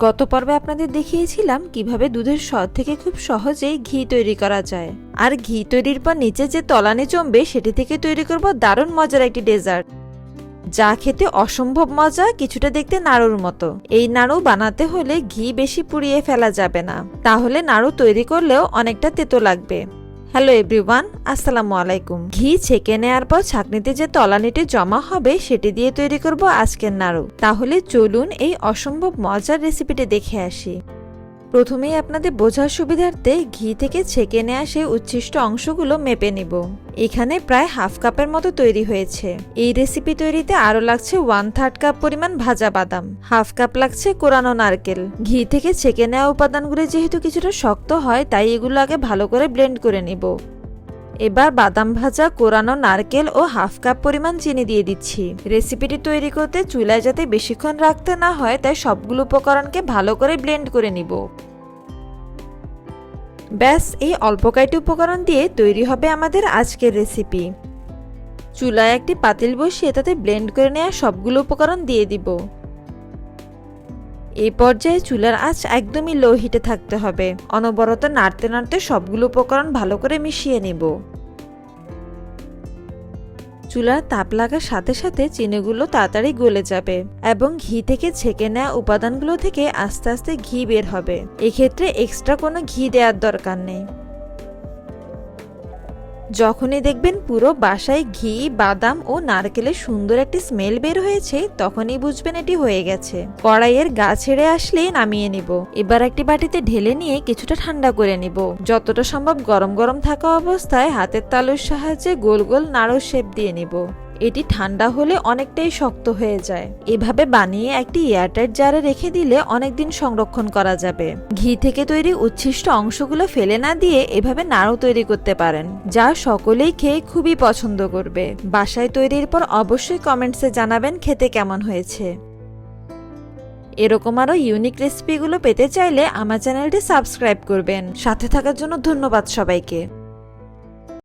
গত পর্বে আপনাদের দেখিয়েছিলাম কীভাবে দুধের স্বাদ থেকে খুব সহজেই ঘি তৈরি করা যায়। আর ঘি তৈরির পর নিচে যে তলানি জমবে, সেটি থেকে তৈরি করব দারুণ মজার একটি ডেজার্ট। যা খেতে অসম্ভব মজা, কিছুটা দেখতে নাড়ুর মতো। এই নাড়ু বানাতে হলে ঘি বেশি পুড়িয়ে ফেলা যাবে না। তাহলে নাড়ু তৈরি করলেও অনেকটা তেতো লাগবে। হ্যালো এভরিওয়ান আসসালামু আলাইকুম ঘি ছেঁকে নেওয়ার পর ছাঁকনিতে যে তলানিটি জমা হবে, সেটি দিয়ে তৈরি করব আজকের নাড়ু। তাহলে চলুন এই অসম্ভব মজার রেসিপিটি দেখে আসি। প্রথমেই আপনাদের বোঝার সুবিধার্থে ঘি থেকে ছেঁকে নেওয়া সেই উচ্ছিষ্ট অংশগুলো মেপে নিব। এখানে প্রায় হাফ কাপের মতো তৈরি হয়েছে। এই রেসিপি তৈরিতে আরও লাগছে ওয়ান থার্ড কাপ পরিমাণ ভাজা বাদাম, হাফ কাপ লাগছে কোরানো নারকেল। ঘি থেকে ছেঁকে নেওয়া উপাদানগুলি যেহেতু কিছুটা শক্ত হয়, তাই এগুলো আগে ভালো করে ব্লেন্ড করে নিব। এবার বাদাম ভাজা, কোরানো নারকেল ও হাফ কাপ পরিমাণ চিনি দিয়ে দিচ্ছি। রেসিপিটি তৈরি করতে চুলায় যাতে বেশিক্ষণ রাখতে না হয়, তাই সবগুলো উপকরণকে ভালো করে ব্লেন্ড করে নিব। ব্যাস, এই অল্প কয়েকটি উপকরণ দিয়ে তৈরি হবে আমাদের আজকের রেসিপি চুলায় একটি পাতিল বসিয়ে তাতে ব্লেন্ড করে নেওয়া সবগুলো উপকরণ দিয়ে দিব। এই পর্যায়ে চুলার আঁচ একদমই লো হিটে থাকতে হবে। অনবরত নাড়তে নাড়তে সবগুলো উপকরণ ভালো করে মিশিয়ে নেব। চুলার তাপ লাগার সাথে সাথে চিনিগুলো তাড়াতাড়ি গলে যাবে এবং ঘি থেকে ছেঁকে নেওয়া উপাদানগুলো থেকে আস্তে আস্তে ঘি বের হবে। এক্ষেত্রে এক্সট্রা কোনো ঘি দেওয়ার দরকার নেই। যখনই দেখবেন পুরো বাসায় ঘি, বাদাম ও নারকেলের সুন্দর একটি স্মেল বের হয়েছে, তখনই বুঝবেন এটি হয়ে গেছে। কড়াইয়ের গা ছেড়ে আসলে নামিয়ে নিব। এবার একটি বাটিতে ঢেলে নিয়ে কিছুটা ঠান্ডা করে নিব। যতটা সম্ভব গরম গরম থাকা অবস্থায় হাতের তালুর সাহায্যে গোল গোল নাড়ু শেপ দিয়ে নিব। এটি ঠান্ডা হলে অনেকটাই শক্ত হয়ে যায়। এভাবে বানিয়ে একটি এয়ারটাইট জারে রেখে দিলে অনেকদিন সংরক্ষণ করা যাবে। ঘি থেকে তৈরি উচ্ছিষ্ট অংশগুলো ফেলে না দিয়ে এভাবে নাড়ু তৈরি করতে পারেন, যা সকলেই খেয়ে খুবই পছন্দ করবে। বাসায় তৈরির পর অবশ্যই কমেন্টসে জানাবেন খেতে কেমন হয়েছে। এরকম আরও ইউনিক রেসিপিগুলো পেতে চাইলে আমার চ্যানেলটি সাবস্ক্রাইব করবেন। সাথে থাকার জন্য ধন্যবাদ সবাইকে।